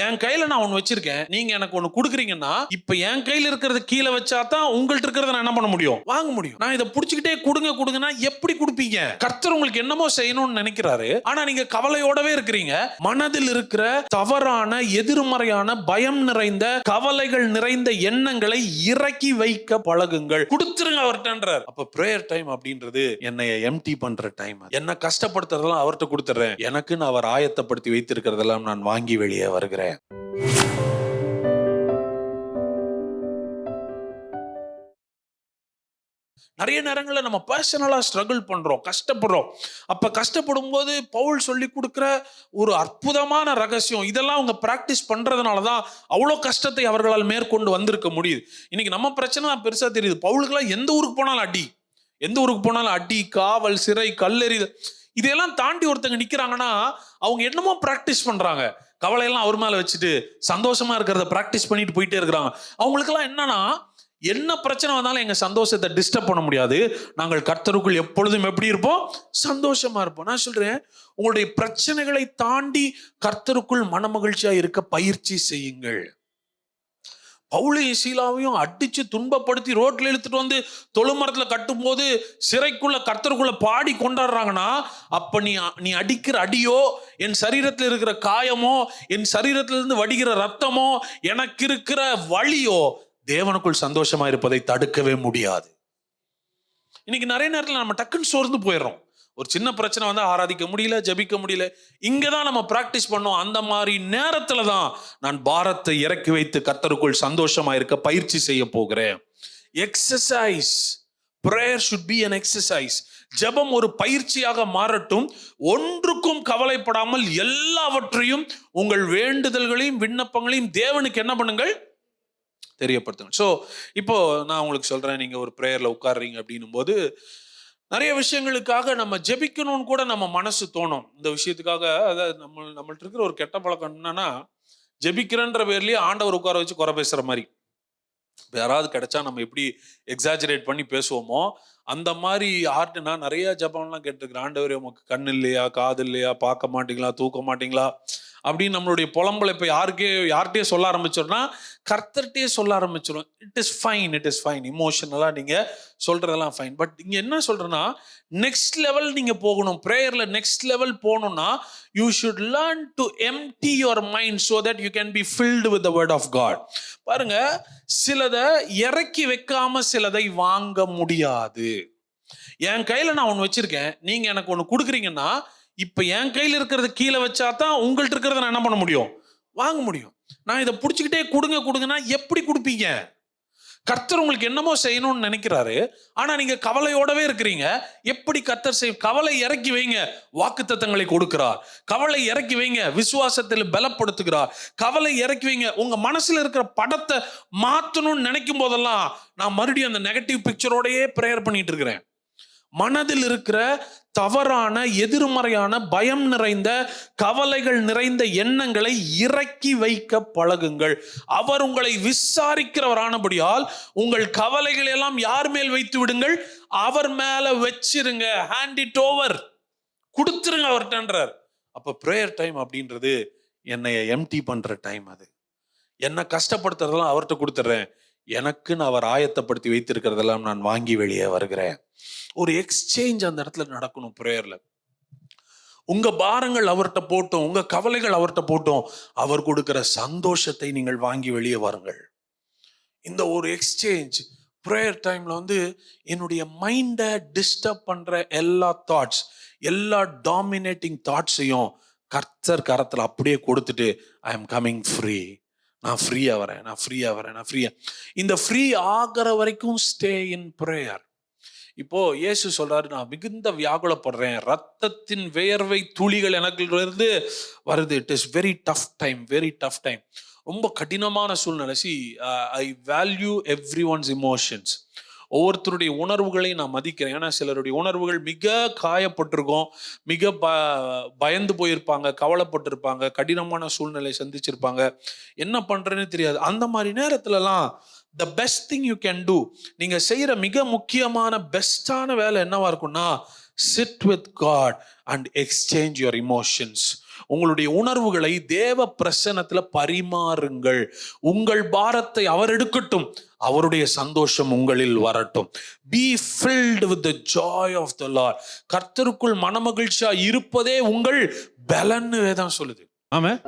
என் கையில நான் ஒன்று வச்சிருக்கேன். நீங்க எனக்கு ஒண்ணு கொடுக்குறீங்கன்னா இப்ப என் கையில இருக்கிறது கீழே வச்சா தான் உங்கள்ட்ட இருக்கிறத நான் என்ன பண்ண முடியும்? வாங்க முடியும். நான் இதை புடிச்சுக்கிட்டே கொடுங்க கொடுங்கன்னா எப்படி கொடுப்பீங்க? கர்த்தர் உங்களுக்கு என்னமோ செய்யணும்னு நினைக்கிறாரு. ஆனா நீங்க கவலையோடவே இருக்கிறீங்க. மனதில் இருக்கிற தவறான எதிர்மறையான பயம் நிறைந்த கவலைகள் நிறைந்த எண்ணங்களை இறக்கி வைக்க பழகுங்கள். கொடுத்துருங்க அவர்கிட்டன்றார். அப்ப பிரேயர் டைம் அப்படின்றது என்னை எம்டி பண்ற டைம் என்ன கஷ்டப்படுத்துறதெல்லாம் அவர்கிட்ட கொடுத்துறேன். எனக்குன்னு அவர் ஆயத்தப்படுத்தி வைத்திருக்கிறதெல்லாம் நான் வாங்கி வெளியே வருகிறேன். நிறைய நேரங்களில் நம்ம பர்சனலாக ஸ்ட்ரகிள் பண்ணுறோம் கஷ்டப்படுறோம். அப்போ கஷ்டப்படும் போது பவுல் சொல்லி கொடுக்குற ஒரு அற்புதமான ரகசியம் இதெல்லாம் அவங்க ப்ராக்டிஸ் பண்ணுறதுனால தான் அவ்வளோ கஷ்டத்தை அவர்களால் மேற்கொண்டு வந்திருக்க முடியுது. இன்னைக்கு நம்ம பிரச்சனை தான் பெருசாக தெரியுது. பவுலுக்கெல்லாம் எந்த ஊருக்கு போனாலும் அடி. எந்த ஊருக்கு போனாலும் அடி காவல் சிறை கல்லெறி இதையெல்லாம் தாண்டி ஒருத்தங்க நிற்கிறாங்கன்னா அவங்க என்னமோ ப்ராக்டிஸ் பண்ணுறாங்க கவலையெல்லாம் அவர் மேலே வச்சுட்டு சந்தோஷமா இருக்கிறத ப்ராக்டிஸ் பண்ணிட்டு போயிட்டே இருக்கிறாங்க. அவங்களுக்கெல்லாம் என்னன்னா என்ன பிரச்சனை வந்தாலும் எங்கள் சந்தோஷத்தை டிஸ்டர்ப் பண்ண முடியாது. நாங்கள் கர்த்தருக்குள் எப்பொழுதும் எப்படி இருப்போம்? சந்தோஷமா இருப்போம். நான் சொல்றேன் உங்களுடைய பிரச்சனைகளை தாண்டி கர்த்தருக்குள் மனமகிழ்ச்சியா இருக்க பயிற்சி செய்யுங்கள். பவுளையும் சீலாவையும் அடிச்சு துன்பப்படுத்தி ரோட்ல இழுத்துட்டு வந்து தொழுமரத்துல கட்டும்போது சிறைக்குள்ள கர்த்தருக்குள்ள பாடி கொண்டாடுறாங்கன்னா அப்ப நீ நீ அடிக்கிற அடியோ என் சரீரத்தில் இருக்கிற காயமோ என் சரீரத்திலிருந்து வடிகிற ரத்தமோ எனக்கு இருக்கிற வழியோ தேவனுக்குள் சந்தோஷமா இருப்பதை தடுக்கவே முடியாது. இன்னைக்கு நிறைய நேரத்தில் நம்ம டக்குன்னு சோர்ந்து போயிடுறோம். ஒரு சின்ன பிரச்சனை வந்து ஆராதிக்க முடியல ஜபிக்க முடியல. இங்கே தான் நம்ம ப்ராக்டிஸ் பண்ணோம். அந்த மாதிரி நேரத்தில் தான் நான் பாரத்தை இறக்கி வைத்து கர்த்தருக்குள் சந்தோஷமாக இருக்க பயிற்சி செய்ய போகிறேன். Exercise prayer should be an exercise ஜெபம் ஒரு பயிற்சியாக மாறட்டும். ஒன்றுக்கும் கவலைப்படாமல் எல்லாவற்றையும் உங்கள் வேண்டுதல்களையும் விண்ணப்பங்களையும் தேவனுக்கு என்ன பண்ணுங்கள்? தெரியப்படுத்துங்க ஸோ இப்போ நான் உங்களுக்கு சொல்கிறேன் நீங்கள் ஒரு ப்ரேயரில் உட்காடுறீங்க அப்படின்னும் போது நிறைய விஷயங்களுக்காக நம்ம ஜெபிக்கணும்னு கூட நம்ம மனசு தோணும். இந்த விஷயத்துக்காக அதாவது நம்ம நம்மள்ட்ட இருக்கிற ஒரு கெட்ட பழக்கம் என்னன்னா ஜெபிக்கிறன்ற பேர்லயே ஆண்டவர் உட்கார வச்சு குறை பேசுற மாதிரி. இப்போ யாராவது கிடைச்சா நம்ம எப்படி எக்ஸாஜரேட் பண்ணி பேசுவோமோ அந்த மாதிரி ஆர்ட்னா நிறைய ஜபம்லாம் கேட்டிருக்கிறேன். ஆண்டவர் உமக்கு கண் இல்லையா காது இல்லையா பார்க்க மாட்டீங்களா தூக்க மாட்டீங்களா? அப்படின்னு நம்மளுடைய புலம்பலை இப்போ யாருக்கே யார்கிட்டயே சொல்ல ஆரம்பிச்சோம்னா கர்த்தர்கிட்டயே சொல்ல ஆரம்பிச்சிடும் it is fine it is fine இமோஷனலாக நீங்கள் சொல்கிறதெல்லாம் ஃபைன் பட் இங்கே என்ன சொல்கிறேன்னா நெக்ஸ்ட் லெவல் நீங்கள் போகணும். ப்ரேயரில் நெக்ஸ்ட் லெவல் போகணும்னா you should learn to empty your mind so that you can be filled with the word of God பாருங்க சிலதை இறக்கி வைக்காம சிலதை வாங்க முடியாது. என் கையில் நான் ஒன்று வச்சுருக்கேன். நீங்கள் எனக்கு ஒன்று கொடுக்குறீங்கன்னா இப்போ என் கையில் இருக்கிறத கீழே வச்சா தான் உங்கள்கிட்ட இருக்கிறத நான் என்ன பண்ண முடியும்? வாங்க முடியும். நான் இதை பிடிச்சிக்கிட்டே கொடுங்க கொடுங்கன்னா எப்படி கொடுப்பீங்க? கர்த்தர் உங்களுக்கு என்னமோ செய்யணும்னு நினைக்கிறாரு. ஆனால் நீங்கள் கவலையோடவே இருக்கிறீங்க. எப்படி கர்த்தர் செய் கவலை இறக்கி வைங்க. வாக்குத்தத்தங்களை கொடுக்கிறார். கவலை இறக்கி வைங்க. விசுவாசத்தில் பலப்படுத்துகிறார். கவலை இறக்கி வைங்க. உங்கள் மனசில் இருக்கிற படத்தை மாற்றணும்னு நினைக்கும் போதெல்லாம் நான் மறுபடியும் அந்த நெகட்டிவ் பிக்சரோடையே ப்ரேயர் பண்ணிட்டு இருக்கிறேன். மனதில் இருக்கிற தவறான எதிர்மறையான பயம் நிறைந்த கவலைகள் நிறைந்த எண்ணங்களை இறக்கி வைக்க பழகுங்கள். அவர் உங்களை விசாரிக்கிறவரானபடியால் உங்கள் கவலைகள் எல்லாம் யார் மேல் வைத்து விடுங்கள்? அவர் மேல வச்சிருங்க. ஹேண்ட் இட் ஓவர் கொடுத்துருங்க அவர்கிட்டன்றார். அப்ப ப்ரேயர் டைம் அப்படின்றது என்னை எம்டி பண்ற டைம் அது. என்ன கஷ்டப்படுத்துறதெல்லாம் அவர்கிட்ட கொடுத்துட்றேன் எனக்குன்னு அவர் ஆயத்தப்படுத்தி வைத்திருக்கிறதெல்லாம் நான் வாங்கி வெளியே வருகிறேன். ஒரு எக்ஸ்சேஞ்ச் அந்த இடத்துல நடக்கணும் ப்ரேயரில் உங்க பாரங்கள் அவர்கிட்ட போட்டோம் உங்க கவலைகள் அவர்கிட்ட போட்டோம் அவர் கொடுக்கிற சந்தோஷத்தை நீங்கள் வாங்கி வெளியே வாருங்கள். இந்த ஒரு எக்ஸ்சேஞ்ச் ப்ரேயர் டைம்ல வந்து என்னுடைய மைண்டை டிஸ்டர்ப் பண்ற எல்லா தாட்ஸ் எல்லா டாமினேட்டிங் தாட்ஸையும் கர்த்தர் கரத்தில் அப்படியே கொடுத்துட்டு ஐ எம் கம்மிங் ஃப்ரீ நான் ஃப்ரீயாக வரேன் நான் ஃப்ரீயாக வரேன் நான் ஃப்ரீயாக இந்த ஃப்ரீ ஆகிற வரைக்கும் ஸ்டே இன் ப்ரேயர் இப்போ இயேசு சொல்றாரு நான் மிகுந்த வியாகுலப்படுறேன். ரத்தத்தின் வேர்வை துளிகள் எனக்கு வருது. It is very tough time very tough time ரொம்ப கடினமான சூழ்நிலை. See I value everyone's emotions ஒவ்வொருத்தருடைய உணர்வுகளையும் நான் மதிக்கிறேன். ஏன்னா சிலருடைய உணர்வுகள் மிக காயப்பட்டிருக்கும். மிக ப பயந்து போயிருப்பாங்க கவலைப்பட்டிருப்பாங்க கடினமான சூழ்நிலை சந்திச்சிருப்பாங்க. என்ன பண்றேன்னு தெரியாது. அந்த மாதிரி நேரத்துலலாம் the best thing you can do நீங்க செய்யற மிக முக்கியமான பெஸ்டான வேலை என்னவா இருக்கும்னா sit with God and exchange your emotions உங்களுடைய உணர்வுகளை தேவ பிரசன்னத்துல பரிமாறுங்கள். உங்கள் பாரத்தை அவர் எடுக்கட்டும். அவருடைய சந்தோஷம் உங்களில் வரட்டும். Be filled with the joy of the lord. கர்த்தருக்குள் மனமகிழ்ச்சியா இருப்பதே உங்கள் பலன்னு வேதம் சொல்லுது. ஆமாம்